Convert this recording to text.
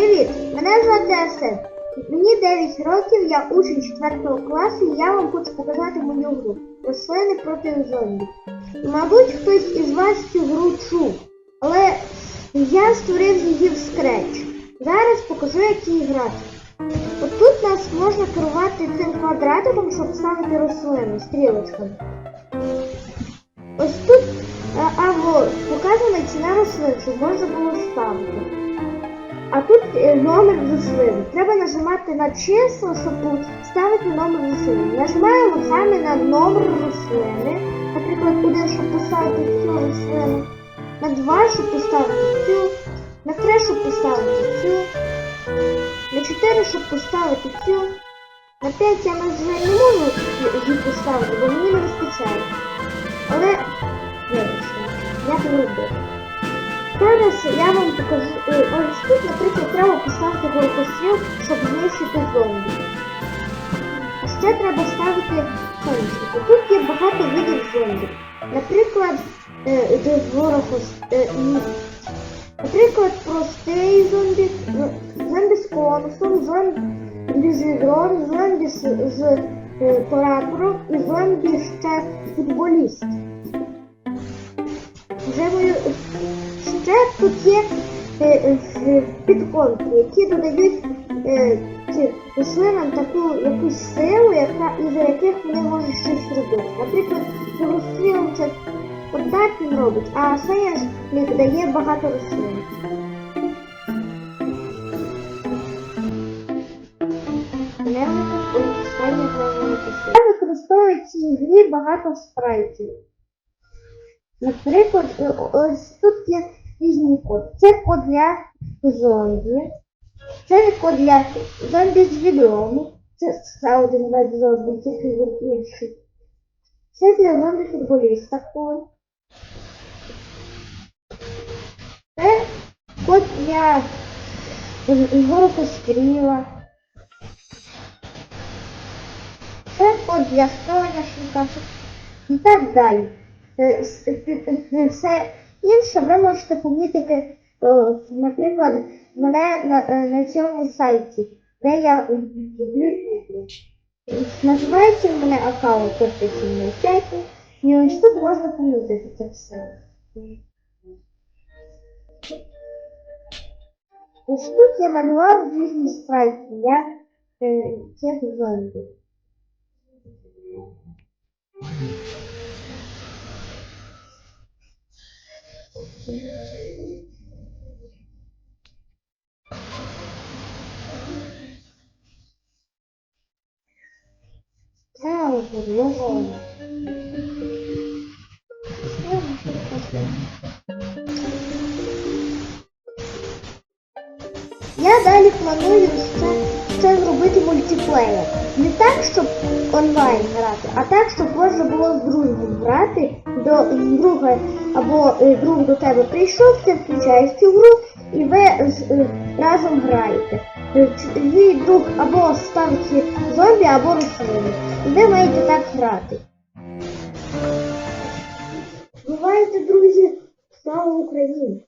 Привіт! Мене звати Арсен. Мені 9 років, я учень 4 класу і я вам хочу показати мою гру Рослини проти зомбі. Мабуть, хтось із вас цю гру чув, але я створив її в Scratch. Зараз покажу, як її грати. От тут нас можна керувати цим квадратиком, щоб ставити рослини стрілочками. Ось тут а, або показана ціна рослин, щоб можна було ставити. А тут е, номер рослини. Треба нажимати на число, щоб ставити номер рослини. Нажимаємо саме на номер рослини. Наприклад, один, щоб поставити цю рослину, на два, щоб поставити цю, на три, щоб поставити цю, на чотири, щоб поставити цю. На 5 я жаль, не можу їх поставити, бо мені не вистачає. Але вибачте, я це робив. Зараз я вам покажу. е, Ось тут, наприклад, треба поставити голкостріл, щоб знищити зомбі. Ще треба ставити сонечко. Тут є багато видів зомбі. Наприклад, е, е. Наприклад, простий зомбі, зомбі з конусом, зомбі з відром, зомбі з, прапором і зомбі ще футболіст. Вже мою ще тут є е, е, підконки, які додають е, рослинам таку якусь силу, яка із-за яких вони можуть щось робити. Наприклад, розстрілом це так він робить, а соняшник дає багато рослин. Я використовую в цій грі багато спрайтів. Наприклад, ось тут є різні код. Це код для зомбі. Це код для зомбі з відому. Це один вид зомбі, це інший. Це для зомбі футболіста код. Це код для Ігорка Стріла. Це код для соняшника і так далі. Е, е, е, е, Все інше ви можете помітити, наприклад, мене на, е, на цьому сайті, де я е, називається в мене аккаунт професійний сайті, і ось тут можна помітити це все. Ось тут я малював різні спрайти для е, цих зомбі. Так, ну, Я далі планую ще, ще зробити мультиплеєр. Не так, щоб онлайн грати, а так, щоб можна було з другом грати, до друга або е, друг до тебе прийшов, ти включаєш цю гру і ви з- е, разом граєте. Е, Твій друг або ставить зомбі, або рослини. І ви маєте так грати. Бувайте, друзі, слава Україні!